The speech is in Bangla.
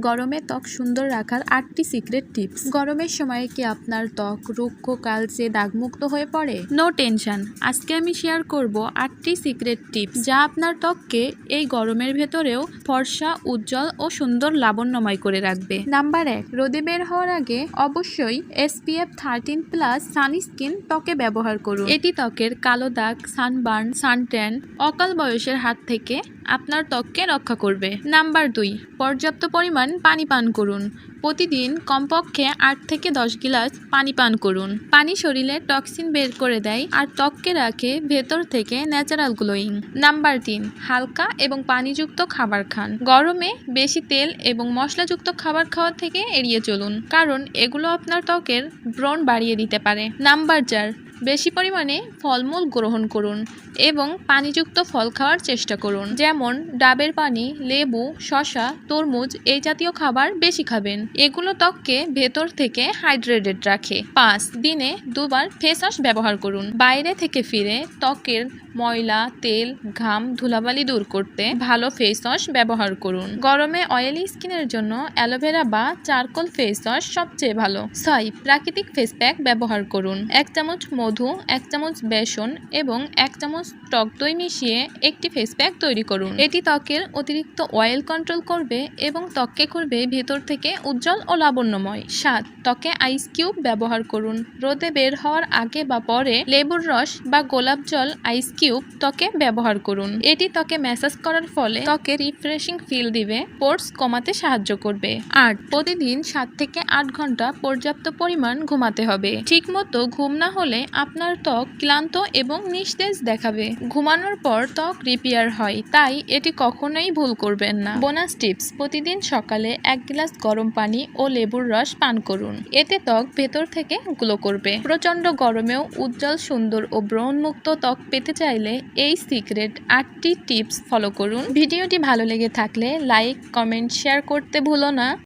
গরমে ত্বক সুন্দর রাখার আটটি সিক্রেট টিপস গরমের সময় কি আপনার ত্বক রুক্ষ কালচে দাগমুক্ত হয়ে পড়ে? নো টেনশন আজকে আমি শেয়ার করব আটটি সিক্রেট টিপস যা আপনার ত্বককে এই গরমের ভেতরেও ফর্সা, উজ্জ্বল ও সুন্দর লাবণ্যময় করে রাখবে। নাম্বার এক, রোদে বের হওয়ার আগে অবশ্যই এসপিএফ থার্টিন প্লাস সানস্ক্রিন ত্বকে ব্যবহার করুন। এটি ত্বকের কালো দাগ সানবার্ন সানট্যান অকাল বয়সের হাত থেকে আপনার ত্বককে রক্ষা করবে। নাম্বার দুই, পর্যাপ্ত পরিমাণ পানি পান করুন। প্রতিদিন কমপক্ষে আট থেকে দশ গিলাস পানি পান করুন। পানি শরীরে টক্সিন বের করে দেয় আর ত্বককে রাখে ভেতর থেকে ন্যাচারাল গ্লোয়িং। নাম্বার তিন, হালকা এবং পানিযুক্ত খাবার খান। গরমে বেশি তেল এবং মশলাযুক্ত খাবার খাওয়া থেকে এড়িয়ে চলুন, কারণ এগুলো আপনার ত্বকের ব্রণ বাড়িয়ে দিতে পারে। নাম্বার চার বেশি পরিমাণে ফলমূল গ্রহণ করুন এবং পানিযুক্ত ফল খাওয়ার চেষ্টা করুন। যেমন, ডাবের পানি, লেবু শশা তরমুজ এই জাতীয় খাবার বেশি খাবেন। এগুলো ত্বককে ভেতর থেকে হাইড্রেটেড রাখে। পাঁচ, দিনে দুবার ফেস ওয়াশ ব্যবহার করুন। বাইরে থেকে ফিরে ত্বকের ময়লা, তেল, ঘাম, ধুলাবালি দূর করতে ভালো ফেস ওয়াশ ব্যবহার করুন। গরমে অয়েলি স্কিনের জন্য অ্যালোভেরা বা চারকোল ফেস ওয়াশ সবচেয়ে ভালো। ছয়, প্রাকৃতিক ফেস প্যাক ব্যবহার করুন। এক চামচ মধু, এক চামচ বেসন এবং এক চামচ টক দই মিশিয়ে একটি ফেস প্যাক তৈরি করুন। এটি ত্বকের অতিরিক্ত অয়েল কন্ট্রোল করবে এবং ত্বককে করবে ভেতর থেকে উজ্জ্বল ও লাবণ্যময়। সাত, ত্বকে আইস কিউব ব্যবহার করুন। রোদে বের হওয়ার আগে বা পরে লেবুর রস বা গোলাপ জল আইস কিউব ত্বকে ব্যবহার করুন। এটি ত্বকে ম্যাসাজ করার ফলে ত্বকে রিফ্রেশিং ফিল দিবে পোর্স কমাতে সাহায্য করবে। আট, প্রতিদিন সাত থেকে আট ঘণ্টা পর্যাপ্ত পরিমাণ ঘুমাতে হবে। ঠিকমতো ঘুম না হলে আপনার ত্বক ক্লান্ত এবং নিস্তেজ দেখাবে। ঘুমানোর পর ত্বক রিপেয়ার হয়, তাই এটি কখনোই ভুল করবেন না। বোনাস টিপস প্রতিদিন সকালে এক গ্লাস গরম পানি ও লেবুর রস পান করুন। এতে ত্বক ভেতর থেকে গ্লো করবে। প্রচণ্ড গরমেও উজ্জ্বল, সুন্দর ও ব্রণমুক্ত ত্বক পেতে চাইলে এই সিক্রেট আটটি টিপস ফলো করুন। ভিডিওটি ভালো লেগে থাকলে লাইক কমেন্ট শেয়ার করতে ভুলো না।